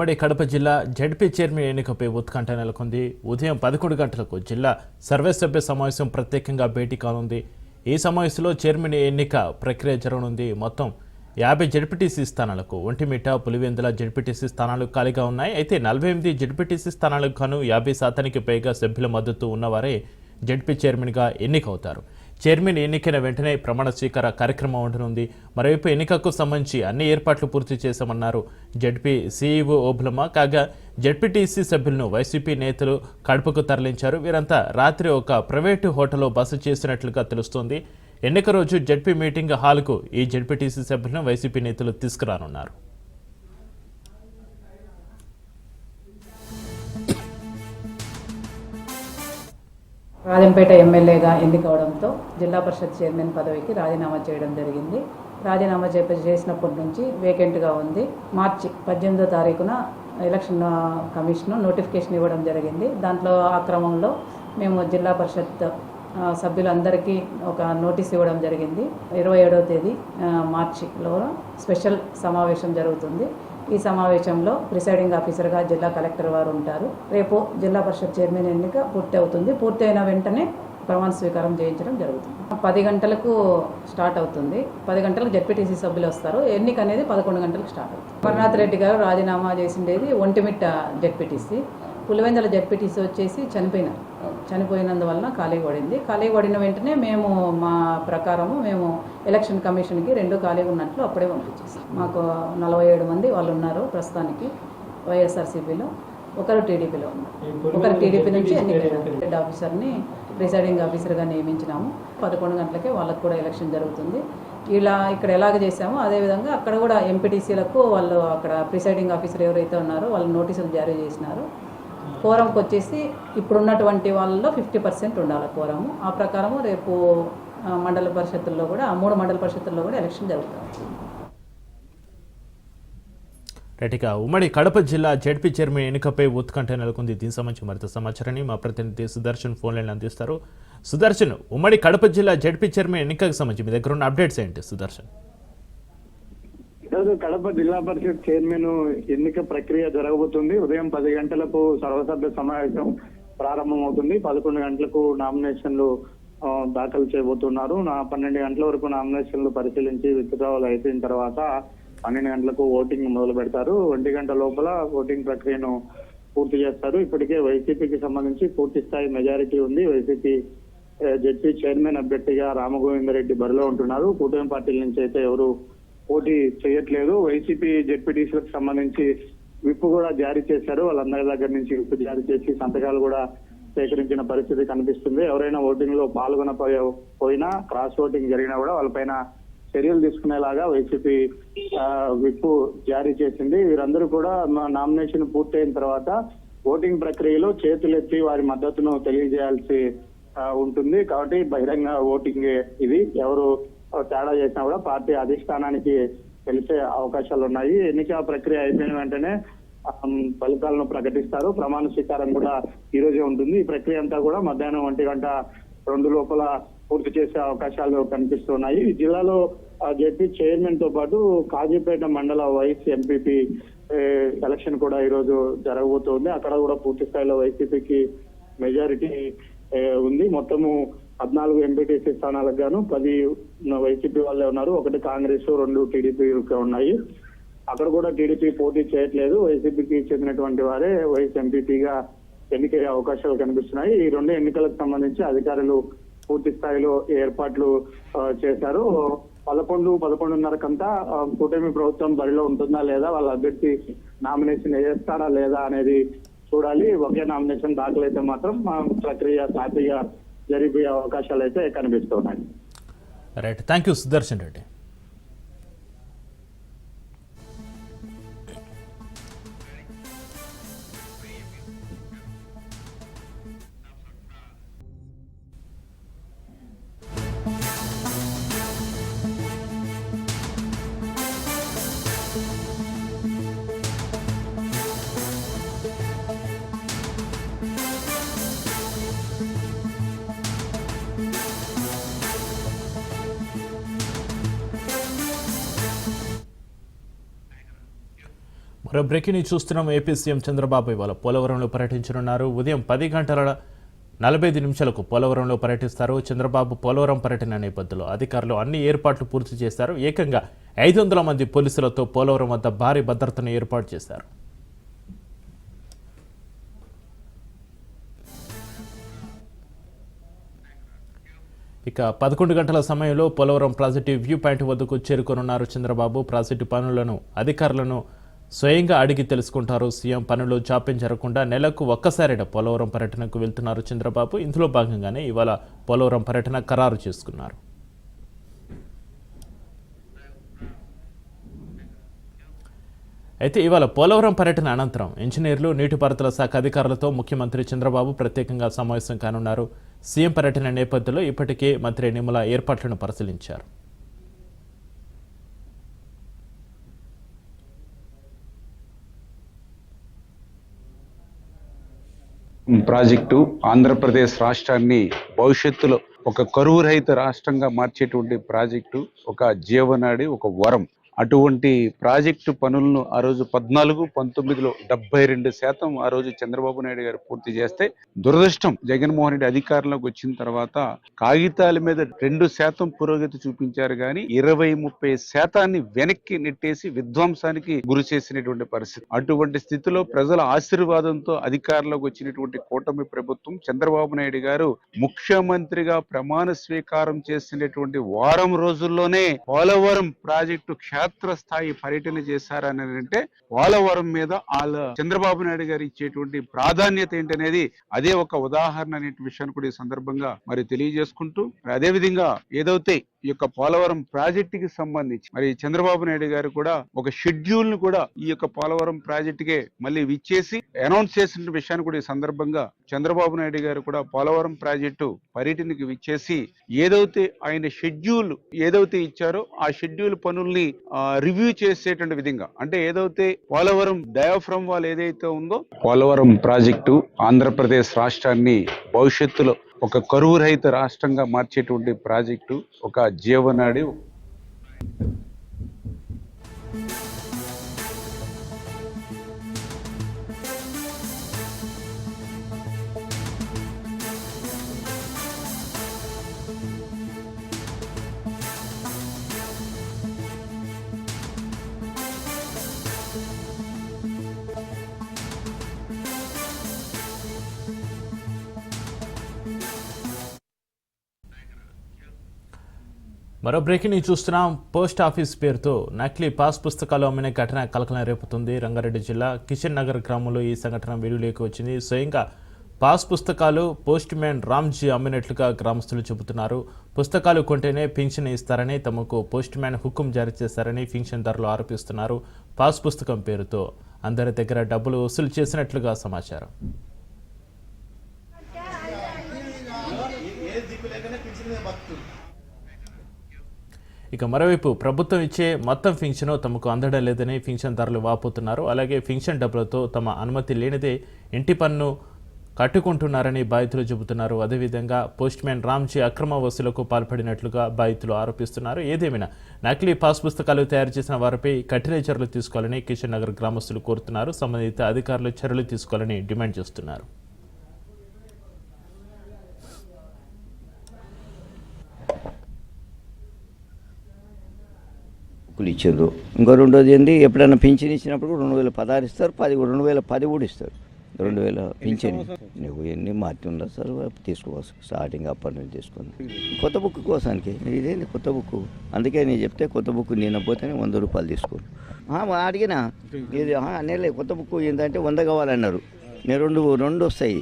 ఉమ్మడి కడప జిల్లా ZP chairman ఎన్నికపై ఉత్కంఠ నెలకొంది. ఉదయం పదకొండు గంటలకు జిల్లా సర్వసభ్య సమావేశం ప్రత్యేకంగా భేటీ కానుంది. ఈ సమావేశంలో చైర్మన్ ఎన్నిక ప్రక్రియ జరగనుంది. మొత్తం యాభై జడ్పీటీసీ స్థానాలకు ఒంటిమిట పులివెందుల జడ్పీటీసీ స్థానాలు ఖాళీగా ఉన్నాయి. అయితే నలభై ఎనిమిది జడ్పీటీసీ స్థానాలకు గాను యాభై శాతానికి పైగా సభ్యుల మద్దతు ఉన్నవారే జడ్పీ చైర్మన్గా ఎన్నికవుతారు. చైర్మన్ ఎన్నికైన వెంటనే ప్రమాణ స్వీకార కార్యక్రమం ఉండనుంది. మరోవైపు ఎన్నికకు సంబంధించి అన్ని ఏర్పాట్లు పూర్తి చేశామన్నారు. జడ్పీ సీఈఓ ఓబులమ్మ కాగా జడ్పీటీసీ సభ్యులను వైసీపీ నేతలు కడపకు తరలించారు. వీరంతా రాత్రి ఒక ప్రైవేటు హోటల్లో బస చేసినట్లుగా తెలుస్తోంది. ఎన్నిక రోజు జడ్పీ మీటింగ్ హాల్కు ఈ జడ్పీటీసీ సభ్యులను వైసీపీ నేతలు తీసుకురానున్నారు. రాజంపేట ఎమ్మెల్యేగా ఎన్నికవడంతో జిల్లా పరిషత్ చైర్మన్ పదవికి రాజీనామా చేయడం జరిగింది. రాజీనామా చేప చేసినప్పటి నుంచి వేకెంట్గా ఉంది. మార్చి పద్దెనిమిదో తారీఖున ఎలక్షన్ కమిషన్ నోటిఫికేషన్ ఇవ్వడం జరిగింది. దాంట్లో ఆ క్రమంలో మేము జిల్లా పరిషత్ సభ్యులందరికీ ఒక నోటీస్ ఇవ్వడం జరిగింది. ఇరవై ఏడవ తేదీ మార్చిలో స్పెషల్ సమావేశం జరుగుతుంది. ఈ సమావేశంలో ప్రిసైడింగ్ ఆఫీసర్గా జిల్లా కలెక్టర్ వారు ఉంటారు. రేపు జిల్లా పరిషత్ చైర్మన్ ఎన్నిక పూర్తి అవుతుంది. పూర్తి అయిన వెంటనే ప్రమాణ స్వీకారం చేయించడం జరుగుతుంది. పది గంటలకు స్టార్ట్ అవుతుంది. పది గంటలకు జడ్పీటీసీ సభ్యులు వస్తారు. ఎన్నిక అనేది పదకొండు గంటలకు స్టార్ట్ అవుతుంది. అమర్నాథ్ రెడ్డి గారు రాజీనామా చేసిండేది ఒంటిమిట్ట జడ్పీటీసీ. పులివెందుల జడ్పీటీసీ వచ్చేసి చనిపోయినారు చనిపోయినందువలన ఖాళీ పడింది. ఖాళీ పడిన వెంటనే మేము మా ప్రకారము మేము ఎలక్షన్ కమిషన్కి రెండు ఖాళీ ఉన్నట్లు అప్పుడే పంపించేసాం. మాకు నలభై ఏడు మంది వాళ్ళు ఉన్నారు ప్రస్తుతానికి వైఎస్ఆర్సీపీలో. ఒకరు టీడీపీలో ఉన్నారు. ఒకరు టీడీపీ నుంచి ఎన్నికైన హెడ్ ఆఫీసర్ని ప్రిసైడింగ్ ఆఫీసర్గా నియమించినాము. పదకొండు గంటలకే వాళ్ళకు కూడా ఎలక్షన్ జరుగుతుంది. ఇలా ఇక్కడ ఎలాగ చేసామో అదేవిధంగా అక్కడ కూడా ఎంపీటీసీలకు వాళ్ళు అక్కడ ప్రిసైడింగ్ ఆఫీసర్ ఎవరైతే ఉన్నారో వాళ్ళు నోటీసులు జారీ చేసినారు. కోరంకి వచ్చేసి ఇప్పుడున్నటువంటి వాళ్ళలో ఫిఫ్టీ పర్సెంట్ ఉండాలి కోరము. ఆ ప్రకారము రేపు మండల పరిషత్తుల్లో కూడా ఆ మూడు మండల పరిషత్తుల్లో కూడా ఎలక్షన్ జరుగుతుంది. రైట్గా ఉమ్మడి కడప జిల్లా జడ్పీ చైర్మన్ ఎన్నికపై ఉత్కంఠ నెలకొంది. దీనికి సంబంధించి మరింత సమాచారాన్ని మా ప్రతినిధి సుదర్శన్ ఫోన్లైన్ అందిస్తారు. సుదర్శన్ ఉమ్మడి కడప జిల్లా జడ్పీ చైర్మన్ ఎన్నికకు సంబంధించి మీ దగ్గర ఉన్న అప్డేట్స్ ఏంటి? సుదర్శన్. ఈరోజు కడప జిల్లా పరిషత్ చైర్మన్ ఎన్నిక ప్రక్రియ జరగబోతుంది. ఉదయం పది గంటలకు సర్వసభ్య సమావేశం ప్రారంభమవుతుంది. పదకొండు గంటలకు నామినేషన్లు దాఖలు చేయబోతున్నారు. నా పన్నెండు గంటల వరకు నామినేషన్లు పరిశీలించి విత్డ్రావల్ అయిపోయిన తర్వాత పన్నెండు గంటలకు ఓటింగ్ మొదలు పెడతారు. ఒంటి గంట లోపల ఓటింగ్ ప్రక్రియను పూర్తి చేస్తారు. ఇప్పటికే వైసీపీకి సంబంధించి పూర్తి స్థాయి మెజారిటీ ఉంది. వైసీపీ జడ్పీ చైర్మన్ అభ్యర్థిగా రామగోవిందరెడ్డి బరిలో ఉంటున్నారు. కూటమి పార్టీల నుంచి అయితే ఎవరు పోటీ చేయట్లేదు. వైసీపీ జెడ్పీటీసీలకు సంబంధించి విప్ కూడా జారీ చేశారు. వాళ్ళందరి దగ్గర నుంచి విప్ జారీ చేసి సంతకాలు కూడా సేకరించిన పరిస్థితి కనిపిస్తుంది. ఎవరైనా ఓటింగ్లో పాల్గొన పోయినా క్రాస్ ఓటింగ్ జరిగినా కూడా వాళ్ళపైన చర్యలు తీసుకునేలాగా వైసీపీ విప్పు విప్ జారీ చేసింది. వీరందరూ కూడా నామినేషన్ పూర్తయిన తర్వాత ఓటింగ్ ప్రక్రియలో చేతులెత్తి వారి మద్దతును తెలియజేయాల్సి ఉంటుంది. కాబట్టి బహిరంగ ఓటింగ్ ఇది. ఎవరు తేడా చేసినా కూడా పార్టీ అధిష్టానానికి తెలిసే అవకాశాలు ఉన్నాయి ఎన్నిక ప్రక్రియ అయిపోయిన వెంటనే ఫలితాలను ప్రకటిస్తారు. ప్రమాణ స్వీకారం కూడా ఈ రోజే ఉంటుంది. ఈ ప్రక్రియ అంతా కూడా మధ్యాహ్నం ఒంటి గంట రెండు లోపల పూర్తి చేసే అవకాశాలు కనిపిస్తున్నాయి. జిల్లాలో జెడ్పీ చైర్మన్తో పాటు కాజీపేట మండల వైస్ ఎంపీపీ ఎలక్షన్ కూడా ఈ రోజు జరగబోతోంది. అక్కడ కూడా పూర్తి స్థాయిలో వైసీపీకి మెజారిటీ ఉంది. మొత్తము పద్నాలుగు ఎంపీటీసీ స్థానాలకు గాను పది వైసీపీ వాళ్ళే ఉన్నారు. ఒకటి కాంగ్రెస్ రెండు టీడీపీ ఉన్నాయి. అక్కడ కూడా టీడీపీ పోటీ చేయట్లేదు. వైసీపీకి చెందినటువంటి వారే వైస్ ఎంపీపీగా ఎన్నికయ్యే అవకాశాలు కనిపిస్తున్నాయి. ఈ రెండు ఎన్నికలకు సంబంధించి అధికారులు పూర్తి స్థాయిలో ఏర్పాట్లు చేశారు. పదకొండు పదకొండున్నరకంతా ఆ, కూటమి ప్రభుత్వం బరిలో ఉంటుందా లేదా వాళ్ళ అభ్యర్థి నామినేషన్ వేస్తారా లేదా అనేది చూడాలి. ఒకే నామినేషన్ దాఖలైతే మాత్రం ప్రక్రియ సాఫీగా జరిగిపోయే అవకాశాలు అయితే కనిపిస్తున్నాయి right thank you Sudarshan Reddy మరో బ్రేకింగ్ న్యూస్ చూస్తున్నాం. ఏపీ సీఎం చంద్రబాబు ఇవాళ పోలవరంలో పర్యటించనున్నారు. ఉదయం పది గంటల నలభై ఐదు నిమిషాలకు పోలవరంలో పర్యటిస్తారు. చంద్రబాబు పోలవరం పర్యటన నేపథ్యంలో అధికారులు అన్ని ఏర్పాట్లు పూర్తి చేశారు. ఏకంగా ఐదు వందల మంది పోలీసులతో పోలవరం వద్ద భారీ భద్రతను ఏర్పాటు చేశారు. ఇక పదకొండు గంటల సమయంలో పోలవరం ప్రాజెక్టు వ్యూ పాయింట్ వద్దకు చేరుకోనున్నారు చంద్రబాబు. ప్రాజెక్టు పనులను అధికారులను స్వయంగా అడిగి తెలుసుకుంటారు. సీఎం పనులు జాప్యం జరగకుండా నెలకు ఒక్కసారిట పోలవరం పర్యటనకు వెళ్తున్నారు చంద్రబాబు. ఇందులో భాగంగానే ఇవాళ పోలవరం పర్యటన ఖరారు చేసుకున్నారు. అయితే ఇవాళ పోలవరం పర్యటన అనంతరం ఇంజనీర్లు నీటిపారుదల శాఖ అధికారులతో ముఖ్యమంత్రి చంద్రబాబు ప్రత్యేకంగా సమావేశం కానున్నారు. సీఎం పర్యటన నేపథ్యంలో ఇప్పటికే మంత్రి నిమ్మల ఏర్పాట్లను పరిశీలించారు. ప్రాజెక్టు ఆంధ్రప్రదేశ్ రాష్ట్రాన్ని భవిష్యత్తులో ఒక కరువు రహిత రాష్ట్రంగా మార్చేటువంటి ప్రాజెక్టు ఒక జీవనాడి ఒక వరం. అటువంటి ప్రాజెక్టు పనులను ఆ రోజు పద్నాలుగు పంతొమ్మిదిలో డెబ్బై రెండు శాతం ఆ రోజు చంద్రబాబు నాయుడు గారు పూర్తి చేస్తే దురదృష్టం. జగన్మోహన్ రెడ్డి అధికారంలోకి వచ్చిన తర్వాత కాగితాల మీద రెండు శాతం పురోగతి చూపించారు కానీ ఇరవై ముప్పై శాతాన్ని వెనక్కి నెట్టేసి విధ్వంసానికి గురి చేసినటువంటి పరిస్థితి. అటువంటి స్థితిలో ప్రజల ఆశీర్వాదంతో అధికారంలోకి వచ్చినటువంటి కూటమి ప్రభుత్వం చంద్రబాబు నాయుడు గారు ముఖ్యమంత్రిగా ప్రమాణ స్వీకారం చేసినటువంటి వారం రోజుల్లోనే పోలవరం ప్రాజెక్టు క్షేత్ర క్షేత్రస్థాయి పర్యటన చేశారని అంటే పోలవరం మీద వాళ్ళ చంద్రబాబు నాయుడు గారు ఇచ్చేటువంటి ప్రాధాన్యత ఏంటనేది అదే ఒక ఉదాహరణ అనే విషయాన్ని కూడా ఈ సందర్భంగా మరి తెలియజేసుకుంటూ అదే విధంగా ఏదైతే ఈ యొక్క పోలవరం ప్రాజెక్టుకి సంబంధించి మరి చంద్రబాబు నాయుడు గారు కూడా ఒక షెడ్యూల్ను కూడా ఈ యొక్క పోలవరం ప్రాజెక్టుకే మళ్ళీ విచ్చేసి అనౌన్స్ చేసిన విషయాన్ని కూడా ఈ సందర్భంగా చంద్రబాబు నాయుడు గారు కూడా పోలవరం ప్రాజెక్టు పర్యటనకి విచ్చేసి ఏదైతే ఆయన షెడ్యూల్ ఏదైతే ఇచ్చారో ఆ షెడ్యూల్ పనుల్ని రివ్యూ చేసేటువంటి విధంగా అంటే ఏదైతే పోలవరం డయాఫ్రమ్ వాల్ ఏదైతే ఉందో పోలవరం ప్రాజెక్టు ఆంధ్రప్రదేశ్ రాష్ట్రాన్ని భవిష్యత్తులో ఒక కరువు రహిత రాష్ట్రంగా మార్చేటువంటి ప్రాజెక్టు ఒక జీవనాడి మరో బ్రేకింగ్ న్యూస్ చూస్తున్నాం. పోస్ట్ ఆఫీస్ పేరుతో నకిలీ పాస్ పుస్తకాలు అమ్మిన ఘటన కలకలం రేపుతుంది. రంగారెడ్డి జిల్లా కిషన్ నగర్ గ్రామంలో ఈ సంఘటన వెలుగులోకి వచ్చింది. స్వయంగా పాస్ పుస్తకాలు పోస్ట్ మ్యాన్ రామ్జీ అమ్మినట్లుగా గ్రామస్తులు చెబుతున్నారు. పుస్తకాలు కొంటేనే పింఛన్ ఇస్తారని తమకు పోస్ట్ మ్యాన్ హుకుం జారీ చేశారని పింఛన్దారులు ఆరోపిస్తున్నారు పాస్ పుస్తకం పేరుతో. అందరి దగ్గర డబ్బులు వసూలు చేసినట్లుగా సమాచారం. ఇక మరోవైపు ప్రభుత్వం ఇచ్చే మొత్తం ఫింక్షన్ తమకు అందడం లేదని ఫింక్షన్దారులు వాపోతున్నారు. అలాగే ఫింక్షన్ డబ్బులతో తమ అనుమతి లేనిదే ఇంటి పన్ను కట్టుకుంటున్నారని బాధితులు చెబుతున్నారు. అదేవిధంగా పోస్ట్ మ్యాన్ రామ్జీ అక్రమ వసూలకు పాల్పడినట్లుగా బాధితులు ఆరోపిస్తున్నారు. ఏదేమైనా నకిలీ పాస్ పుస్తకాలు తయారు చేసిన వారిపై కఠిన చర్యలు తీసుకోవాలని కిషన్ నగర్ గ్రామస్తులు కోరుతున్నారు. సంబంధిత అధికారులు చర్యలు తీసుకోవాలని డిమాండ్ చేస్తున్నారు. బుక్కులు ఇచ్చారు ఇంకో రెండోది ఏంటి ఎప్పుడైనా పింఛన్ ఇచ్చినప్పుడు రెండు వేల పదహారు ఇస్తారు పది రెండు వేల పది కూడా ఇస్తారు. రెండు వేల పింఛన్. నువ్వు ఎన్ని మార్చి ఉండదు సార్ తీసుకోవచ్చు. స్టార్టింగ్ అప్పటి నుంచి తీసుకుని కొత్త బుక్ కోసానికి. ఇదేంటి కొత్త బుక్? అందుకే నేను చెప్తే కొత్త బుక్ నేను పోతేనే వంద రూపాయలు తీసుకోను అడిగినా ఇది అనేలే కొత్త బుక్ ఏంటంటే వంద కావాలన్నారు. నేను రెండు రెండు వస్తాయి.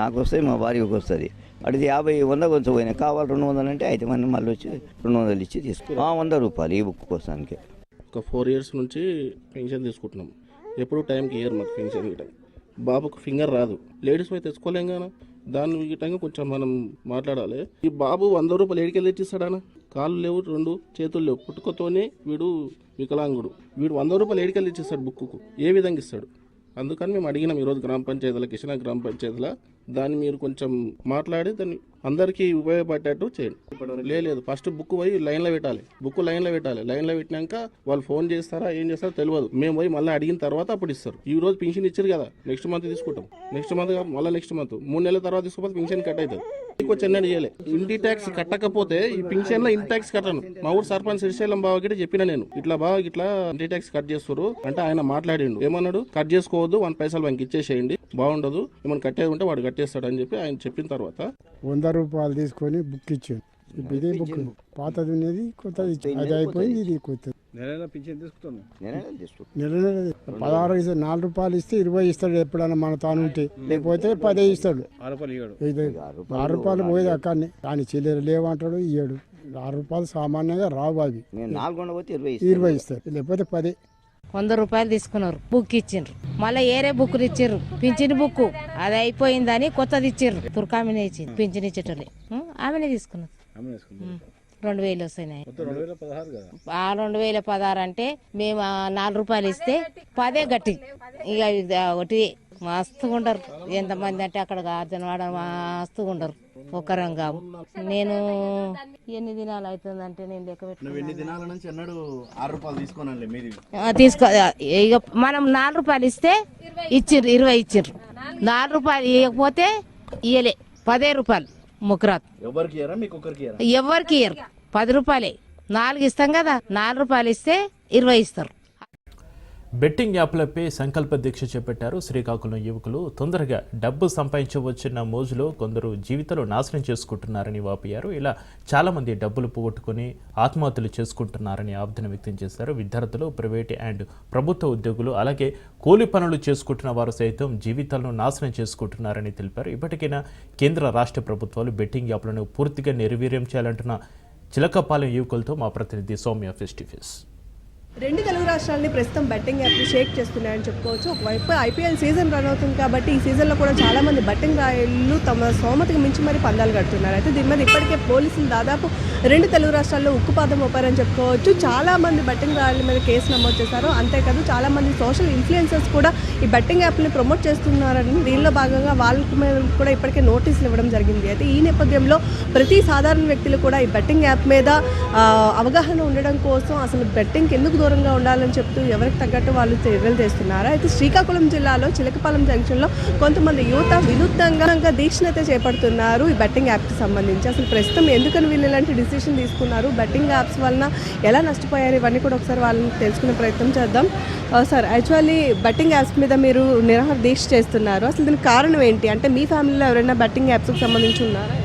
నాకు వస్తాయి మా భార్యకు వస్తుంది. అడిగి యాభై వంద కొంచెం పోయినాయి. కావాలి రెండు వందలు అంటే అయితే మనం మళ్ళీ వచ్చి రెండు వందలు ఇచ్చి తీసుకో ఆ, వంద రూపాయలు ఈ బుక్ కోసానికి. ఒక ఫోర్ ఇయర్స్ నుంచి పెన్షన్ తీసుకుంటున్నాం. ఎప్పుడు టైంకి ఇయర్ మాకు పెన్షన్ ఇవ్వడం బాబుకు ఫింగర్ రాదు. లేడీస్ పోయి తెచ్చుకోలేం కానీ దాన్ని గిట్టంగా కొంచెం మనం మాట్లాడాలి. ఈ బాబు వంద రూపాయలు ఏడికెళ్ళి తెచ్చిస్తాడానా? కాళ్ళు లేవు రెండు చేతులు లేవు. పుట్టుకతోనే వీడు వికలాంగుడు. వీడు వంద రూపాయలు ఏడికెళ్ళి ఇచ్చిస్తాడు బుక్కుకు. ఏ విధంగా ఇస్తాడు? అందుకని మేము అడిగినాం ఈరోజు గ్రామ పంచాయతీల కిషన్ గ్రామ పంచాయతీల. దాన్ని మీరు కొంచెం మాట్లాడి దాన్ని అందరికీ ఉపయోగపడేటట్టు చేయండి. లేదు ఫస్ట్ బుక్ పోయి లైన్లో పెట్టాలి. బుక్ లైన్లో పెట్టాలి. లైన్లో పెట్టినాక వాళ్ళు ఫోన్ చేస్తారా ఏం చేస్తారో తెలియదు. మేము పోయి మళ్ళీ అడిగిన తర్వాత అప్పుడు ఇస్తారు. ఈ రోజు పెన్షన్ ఇచ్చారు కదా నెక్స్ట్ మంత్ తీసుకుంటాం. నెక్స్ట్ మంత్ మళ్ళీ నెక్స్ట్ మంత్. మూడు నెలల తర్వాత తీసుకుపోతే పెన్షన్ కట్ అవుతుంది. ఇంకో చిన్న చేయలే ఇంటి ట్యాక్స్ కట్టకపోతే ఈ పెన్షన్లో ఇంటి ట్యాక్స్ కట్టను. మా ఊరు సర్పంచ్ శ్రీశైలం బావ గిట్ట చెప్పిన నేను. ఇట్లా బావ ఇట్లా ఇంటి ట్యాక్స్ కట్ చేస్తారు అంటే ఆయన మాట్లాడిండు. ఏమన్నాడు? కట్ చేసుకోవద్దు వన్ పైసలు వానికి ఇచ్చేసేయండి. బాగుండదు ఏమైనా కట్టేది ఉంటే వాడు కట్టేస్తాడు అని చెప్పి ఆయన చెప్పిన తర్వాత వంద రూపాయలు తీసుకొని బుక్ ఇచ్చాను ఇప్పుడు ఇదే బుక్. పాతది ఉన్నది కొత్తది అది అయిపోయింది ఇది కొత్తది. నెల నెల పదహారు ఇస్తాడు నాలుగు రూపాయలు ఇస్తే ఇరవై ఇస్తాడు ఎప్పుడైనా మన తాను ఉంటే. లేకపోతే పదే ఇస్తాడు. ఆరు రూపాయలు పోయేది అక్కడనే కానీ చిల్లర లేవంటాడు ఇయ్యాడు. ఆరు రూపాయలు సామాన్యంగా రావు అవి. ఇరవై ఇరవై ఇస్తారు లేకపోతే పదే. వంద రూపాయలు తీసుకున్నారు. బుక్ ఇచ్చిండ్రు. మళ్ళీ ఏరే బుక్ ఇచ్చిర్రు పింఛన్ బుక్ అది అయిపోయిందని కొత్తది ఇచ్చిర్రు తుర్కామినే ఇచ్చింది పింఛన్ ఇచ్చేటోళ్ళే. ఆమెనే తీసుకున్నారు. రెండు వేలు వస్తున్నాయి. ఆ రెండు వేల పదహారు అంటే మేము నాలుగు రూపాయలు ఇస్తే పదే గట్టి. ఇక ఒకటి మస్తుగా ఉండరు ఎంతమంది అంటే అక్కడ గార్జనవాడ మస్తుగా ఉండరు ఒకరం కావు నేను ఎన్ని దినాలు అవుతుందంటే నేను లెక్క పెట్టుకున్నాను. తీసుకో ఇక మనం నాలుగు రూపాయలు ఇస్తే ఇచ్చిర్రు ఇరవై ఇచ్చిర్రు. నాలుగు రూపాయలు ఇవ్వకపోతే ఇయ్యలే. పదే రూపాయలు ముకురాత్ ఎవరికి ఇయ్యరా? పది రూపాయలే. నాలుగు ఇస్తాం కదా నాలుగు రూపాయలు ఇస్తే ఇరవై ఇస్తారు. బెట్టింగ్ యాప్లపై సంకల్ప దీక్ష చేపట్టారు శ్రీకాకుళం యువకులు. తొందరగా డబ్బు సంపాదించవచ్చిన మోజులో కొందరు జీవితాలు నాశనం చేసుకుంటున్నారని వాపోయారు. ఇలా చాలామంది డబ్బులు పోగొట్టుకుని ఆత్మహత్యలు చేసుకుంటున్నారని ఆవేదన వ్యక్తం చేశారు. విద్యార్థులు ప్రైవేట్ అండ్ ప్రభుత్వ ఉద్యోగులు అలాగే కూలి పనులు చేసుకుంటున్న వారు సైతం జీవితాలను నాశనం చేసుకుంటున్నారని తెలిపారు. ఇప్పటికైనా కేంద్ర రాష్ట్ర ప్రభుత్వాలు బెట్టింగ్ యాప్లను పూర్తిగా నిర్వీర్యం చేయాలంటున్న చిలకపాలెం యువకులతో మా ప్రతినిధి సౌమ్య ఫెస్టిఫెస్ ఫేస్ రెండు తెలుగు రాష్ట్రాలని ప్రస్తుతం బెట్టింగ్ యాప్లు షేక్ చేస్తున్నాయని చెప్పుకోవచ్చు. ఒకవైపు ఐపీఎల్ సీజన్ రన్ అవుతుంది కాబట్టి ఈ సీజన్లో కూడా చాలామంది బెట్టింగ్ రాయలు తమ సోమతికి మించి మరి పందాలు కడుతున్నారు. అయితే దీని మీద ఇప్పటికే పోలీసులు దాదాపు రెండు తెలుగు రాష్ట్రాల్లో ఉక్కుపాదం మోపారని చెప్పుకోవచ్చు. చాలామంది బెట్టింగ్ రాయల మీద కేసు నమోదు చేశారు. అంతేకాదు చాలామంది సోషల్ ఇన్ఫ్లుయెన్సర్స్ కూడా ఈ బెట్టింగ్ యాప్ని ప్రమోట్ చేస్తున్నారని దీనిలో భాగంగా వాళ్ళకి మీద కూడా ఇప్పటికే నోటీసులు ఇవ్వడం జరిగింది. అయితే ఈ నేపథ్యంలో ప్రతి సాధారణ వ్యక్తులు కూడా ఈ బెట్టింగ్ యాప్ మీద అవగాహన ఉండడం కోసం అసలు బెట్టింగ్కి ఎందుకు దూరంగా ఉండాలని చెప్తూ ఎవరికి తగ్గట్టు వాళ్ళు చర్యలు చేస్తున్నారు అయితే శ్రీకాకుళం జిల్లాలో చిలకపాలెం జంక్షన్లో కొంతమంది యువత వినూత్నంగా దీక్షనైతే చేపడుతున్నారు ఈ బెట్టింగ్ యాప్కి సంబంధించి. అసలు ప్రస్తుతం ఎందుకని వీళ్ళు ఇలాంటి డిసిషన్ తీసుకున్నారు? బెట్టింగ్ యాప్స్ వలన ఎలా నష్టపోయారు? ఇవన్నీ కూడా ఒకసారి వాళ్ళని తెలుసుకునే ప్రయత్నం చేద్దాం. సార్ యాక్చువల్లీ బెట్టింగ్ యాప్స్ మీద మీరు నిరాహార దీక్ష చేస్తున్నారు. అసలు దీనికి కారణం ఏంటి? అంటే మీ ఫ్యామిలీలో ఎవరైనా బెట్టింగ్ యాప్స్కి సంబంధించి ఉన్నారా?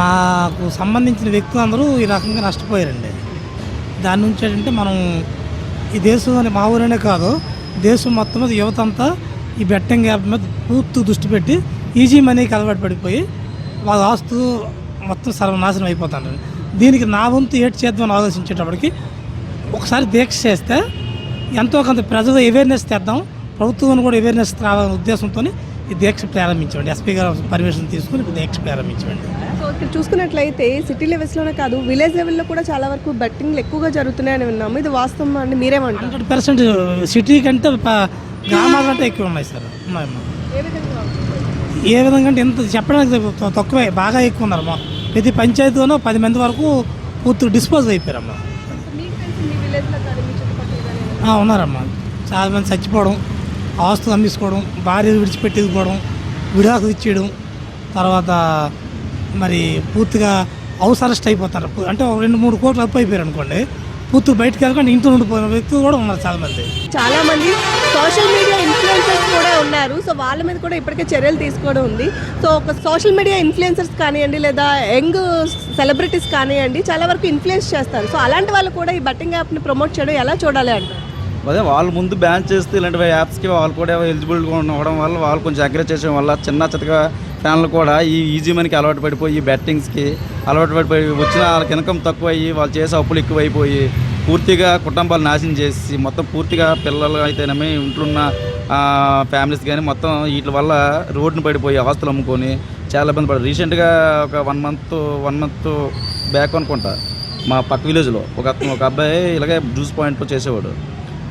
మాకు సంబంధించిన వ్యక్తులు అందరూ ఈ రకంగా నష్టపోయారండి. దాని నుంచి ఏంటంటే మనం ఈ దేశంలోని మా ఊరనే కాదు దేశం మొత్తం మీద యువత అంతా ఈ బెట్టింగ్ యాప్ మీద పూర్తి దృష్టి పెట్టి ఈజీ మనీకి అలవాటు పడిపోయి వాళ్ళ ఆస్తు మొత్తం సర్వనాశనం అయిపోతుంటారు దీనికి నా వంతు ఏటి చేద్దామని ఆలోచించేటప్పటికి ఒకసారి దీక్ష చేస్తే ఎంతో కొంత ప్రజలు అవేర్నెస్ తెద్దాం ప్రభుత్వం కూడా అవేర్నెస్ రావాలనే ఉద్దేశంతో ఈ దీక్ష ప్రారంభించామండి ఎస్పీ గారు పర్మిషన్ తీసుకుని దీక్ష ప్రారంభించామండి సో ఇక్కడ చూసుకున్నట్లయితే సిటీ లెవెల్స్లోనే కాదు విలేజ్ లెవెల్లో కూడా చాలా వరకు బెట్టింగ్లు ఎక్కువగా జరుగుతున్నాయని విన్నాము. ఇది వాస్తవం అండి? మీరేమంటారు? హండ్రెడ్ పర్సెంట్ సిటీ కంటే గ్రామాల కంటే ఎక్కువ ఉన్నాయి సార్. ఉన్నాయమ్మా ఏ విధంగా? అంటే ఇంత చెప్పడానికి తక్కువ- బాగా ఎక్కువ ఉన్నారమ్మా ప్రతి పంచాయతీలోనూ పది మంది వరకు పూర్తి డిస్పోజ్ అయిపోయారమ్మా. ఉన్నారమ్మా. చాలా మంది చచ్చిపోవడం ఆస్తులు అమ్మేసుకోవడం భార్య విడిచిపెట్టేసుకోవడం విడాకులు ఇచ్చేయడం తర్వాత మరి పూర్తిగా అవసరస్ట్ అయిపోతారు. అంటే రెండు మూడు కోట్లు అప్పు అయిపోయారు అనుకోండి పూర్తి బయటకు వెళ్ళకుండా ఇంట్లో ఉండిపోయిన వ్యక్తులు కూడా ఉన్నారు చాలా మంది చాలా మంది సోషల్ మీడియా ఇన్ఫ్లుయెన్సర్స్ కూడా ఉన్నారు. సో వాళ్ళ మీద కూడా ఇప్పటికే చర్యలు తీసుకోవడం ఉంది. సో ఒక సోషల్ మీడియా ఇన్ఫ్లుయెన్సర్స్ కానివ్వండి లేదా యంగ్ సెలబ్రిటీస్ కానివ్వండి చాలా వరకు ఇన్ఫ్లుయెన్స్ చేస్తారు. సో అలాంటి వాళ్ళు కూడా ఈ బట్టింగ్ యాప్ని ప్రమోట్ చేయడం ఎలా చూడాలి అంటారు? అదే వాళ్ళు ముందు బ్యాన్ చేస్తే ఇలాంటి యాప్స్కి వాళ్ళు కూడా ఎలిజిబుల్గా ఉండడం వల్ల వాళ్ళు కొంచెం అగ్రెస్ చేయడం వల్ల చిన్న చితగా ఫ్యాన్లు కూడా ఈ ఈజీ మనీకి అలవాటు పడిపోయి బెట్టింగ్స్కి అలవాటు పడిపోయి వచ్చిన వాళ్ళకి ఇన్కమ్ తక్కువ అయ్యి వాళ్ళు చేసే అప్పులు ఎక్కువైపోయి పూర్తిగా కుటుంబాలు నాశనం చేసి మొత్తం పూర్తిగా పిల్లలు అయితేనేమి ఇంట్లున్న ఫ్యామిలీస్ కానీ మొత్తం వీటి వల్ల రోడ్డును పడిపోయి ఆస్తులు అమ్ముకొని చాలా ఇబ్బంది పడారు రీసెంట్గా ఒక one month one month back అనుకుంటా మా పక్క విలేజ్లో ఒక ఒక అబ్బాయి ఇలాగే జ్యూస్ పాయింట్లో చేసేవాడు.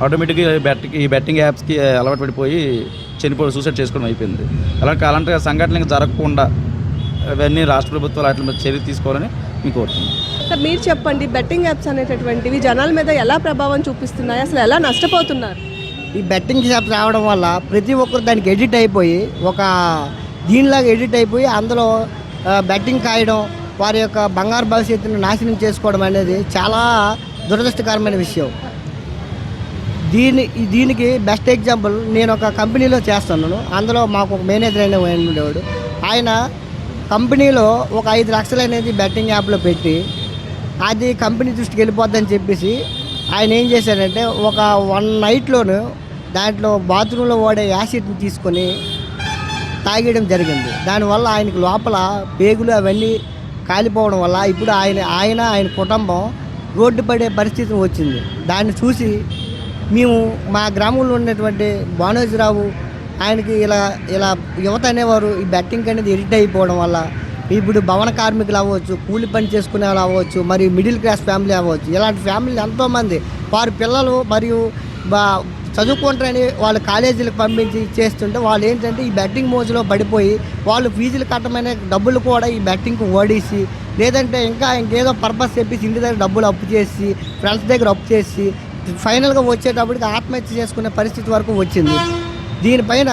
ఆటోమేటిక్గా బెట్ ఈ బెట్టింగ్ యాప్స్కి అలవాటు పడిపోయి చనిపోయి సూసైడ్ చేసుకోవడం అయిపోయింది. అలాంటి అలాంటి సంఘటనలు ఇంకా జరగకుండా అవన్నీ రాష్ట్ర ప్రభుత్వాలు వాటి మీద చర్య తీసుకోవాలని మీకు కోరుతున్నాను. సార్ మీరు చెప్పండి బెట్టింగ్ యాప్స్ అనేటటువంటివి జనాల మీద ఎలా ప్రభావం చూపిస్తున్నాయి? అసలు ఎలా నష్టపోతున్నారు? ఈ బెట్టింగ్ యాప్ రావడం వల్ల ప్రతి ఒక్కరు దానికి ఎడిట్ అయిపోయి ఒక దీనిలాగా ఎడిట్ అయిపోయి అందులో బెట్టింగ్ కాయడం వారి యొక్క బంగారు భవిష్యత్తును నాశనం చేసుకోవడం అనేది చాలా దురదృష్టకరమైన విషయం. దీని దీనికి బెస్ట్ ఎగ్జాంపుల్ నేను ఒక కంపెనీలో చేస్తున్నాను. అందులో మాకు ఒక మేనేజర్ అయిన ఉండేవాడు. ఆయన కంపెనీలో ఒక ఐదు లక్షలు అనేది బెట్టింగ్ యాప్లో పెట్టి అది కంపెనీ దృష్టికి వెళ్ళిపోద్దని చెప్పేసి ఆయన ఏం చేశాడంటే ఒక వన్ నైట్లోను దాంట్లో బాత్రూంలో వాడే యాసిడ్ని తీసుకొని తాగేయడం జరిగింది. దానివల్ల ఆయనకు లోపల పేగులు అవన్నీ కాలిపోవడం వల్ల ఇప్పుడు ఆయన ఆయన ఆయన కుటుంబం రోడ్డు పడే పరిస్థితి వచ్చింది. దాన్ని చూసి మేము మా గ్రామంలో ఉన్నటువంటి భానోజీరావు ఆయనకి ఇలా ఇలా యువత అనేవారు ఈ బెట్టింగ్ అనేది ఎడిట్ అయిపోవడం వల్ల ఇప్పుడు భవన కార్మికులు అవ్వచ్చు కూలి పని చేసుకునే వాళ్ళు అవ్వచ్చు మరి మిడిల్ క్లాస్ ఫ్యామిలీ అవ్వచ్చు ఇలాంటి ఫ్యామిలీ ఎంతోమంది వారి పిల్లలు మరియు బా చదువుకుంటారని వాళ్ళు కాలేజీలకు పంపించి చేస్తుంటే వాళ్ళు ఏంటంటే ఈ బెట్టింగ్ మోజులో పడిపోయి వాళ్ళు ఫీజులు కట్టమనే డబ్బులు కూడా ఈ బెట్టింగ్కి ఓడేసి లేదంటే ఇంకా ఇంకేదో పర్పస్ చెప్పేసి ఇంటి దగ్గర డబ్బులు అప్పు చేసి ఫ్రెండ్స్ దగ్గర అప్పు చేసి ఫైనల్గా వచ్చేటప్పటికి ఆత్మహత్య చేసుకునే పరిస్థితి వరకు వచ్చింది. దీనిపైన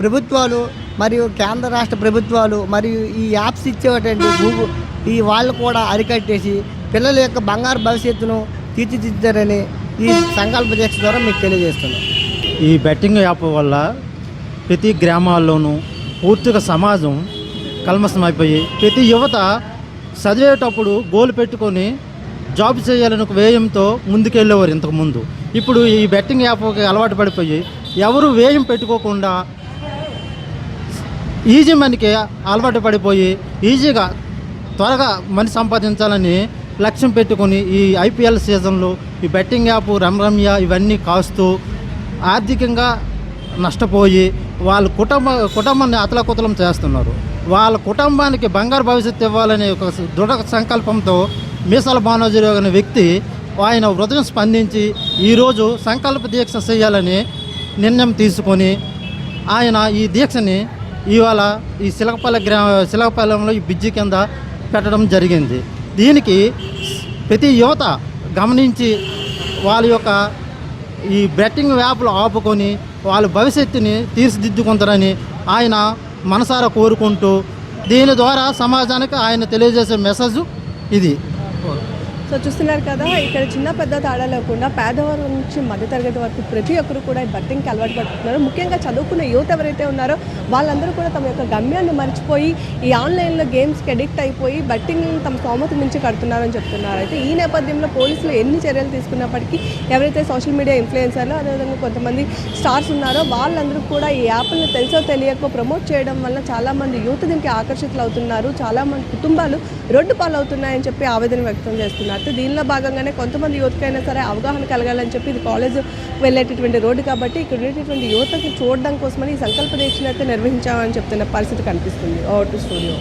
ప్రభుత్వాలు మరియు కేంద్ర రాష్ట్ర ప్రభుత్వాలు మరియు ఈ యాప్స్ ఇచ్చేటువంటి గూగుల్ ఈ వాళ్ళు కూడా అరికట్టేసి పిల్లల యొక్క బంగారు భవిష్యత్తును తీర్చిదిద్దారని ఈ సంకల్ప దీక్ష ద్వారా మీకు తెలియజేస్తున్నాం. ఈ బెట్టింగ్ యాప్ వల్ల ప్రతి గ్రామాల్లోనూ పూర్తిగా సమాజం కల్మసం అయిపోయి ప్రతి యువత చదివేటప్పుడు గోల్ పెట్టుకొని జాబ్ చేయాలని ఒక వ్యయంతో ముందుకెళ్ళేవారు ఇంతకుముందు. ఇప్పుడు ఈ బెట్టింగ్ యాప్కి అలవాటు పడిపోయి ఎవరు వ్యయం పెట్టుకోకుండా ఈజీ మనకి అలవాటు పడిపోయి ఈజీగా త్వరగా మని సంపాదించాలని లక్ష్యం పెట్టుకొని ఈ ఐపీఎల్ సీజన్లో ఈ బెట్టింగ్ యాప్ రమరమ్య ఇవన్నీ కాస్తూ ఆర్థికంగా నష్టపోయి వాళ్ళ కుటుంబ కుటుంబాన్ని అతలకుతలం చేస్తున్నారు. వాళ్ళ కుటుంబానికి బంగారు భవిష్యత్తు ఇవ్వాలనే ఒక దృఢ సంకల్పంతో మీసాల బానోజీరావు అనే వ్యక్తి ఆయన హృదయం స్పందించి ఈరోజు సంకల్ప దీక్ష చేయాలని నిర్ణయం తీసుకొని ఆయన ఈ దీక్షని ఇవాళ ఈ శిలకపల్లి గ్రా శిలకపల్లెంలో ఈ బ్రిడ్జి కింద పెట్టడం జరిగింది. దీనికి ప్రతి యువత గమనించి వాళ్ళ యొక్క ఈ బెట్టింగ్ వ్యాపులు ఆపుకొని వాళ్ళ భవిష్యత్తుని తీర్చిదిద్దుకుంటారని ఆయన మనసారా కోరుకుంటూ దీని ద్వారా సమాజానికి ఆయన తెలియజేసే మెసేజ్ ఇది. Вот. సో చూస్తున్నారు కదా ఇక్కడ చిన్న పెద్ద తేడా లేకుండా పేదవారి నుంచి మధ్యతరగతి వరకు ప్రతి ఒక్కరు కూడా ఈ బట్టింగ్కి అలవాటు పడుతున్నారు. ముఖ్యంగా చదువుకున్న యువత ఎవరైతే ఉన్నారో వాళ్ళందరూ కూడా తమ యొక్క గమ్యాన్ని మర్చిపోయి ఈ ఆన్లైన్లో గేమ్స్కి అడిక్ట్ అయిపోయి బట్టింగ్ తమ స్తోమత మించి కడుతున్నారని చెప్తున్నారు. అయితే ఈ నేపథ్యంలో పోలీసులు ఎన్ని చర్యలు తీసుకున్నప్పటికీ ఎవరైతే సోషల్ మీడియా ఇన్ఫ్లుయెన్సర్లు అదేవిధంగా కొంతమంది స్టార్స్ ఉన్నారో వాళ్ళందరూ కూడా ఈ యాప్లను తెలుసో తెలియకో ప్రమోట్ చేయడం వల్ల చాలామంది యూత్ దీనికి ఆకర్షితులు అవుతున్నారు చాలామంది కుటుంబాలు రోడ్డు పాలవుతున్నాయని చెప్పి ఆవేదన వ్యక్తం చేస్తున్నారు. అయితే దీనిలో భాగంగానే కొంతమంది యువతకైనా సరే అవగాహన కలగాలని చెప్పి ఇది కాలేజ్ వెళ్ళేటటువంటి రోడ్డు కాబట్టి ఇక్కడ ఉండేటటువంటి యువతకి చూడడం కోసమని ఈ సంకల్ప దీక్షను అయితే నిర్వహించామని చెప్తున్న పరిస్థితి కనిపిస్తుంది. Over to studio.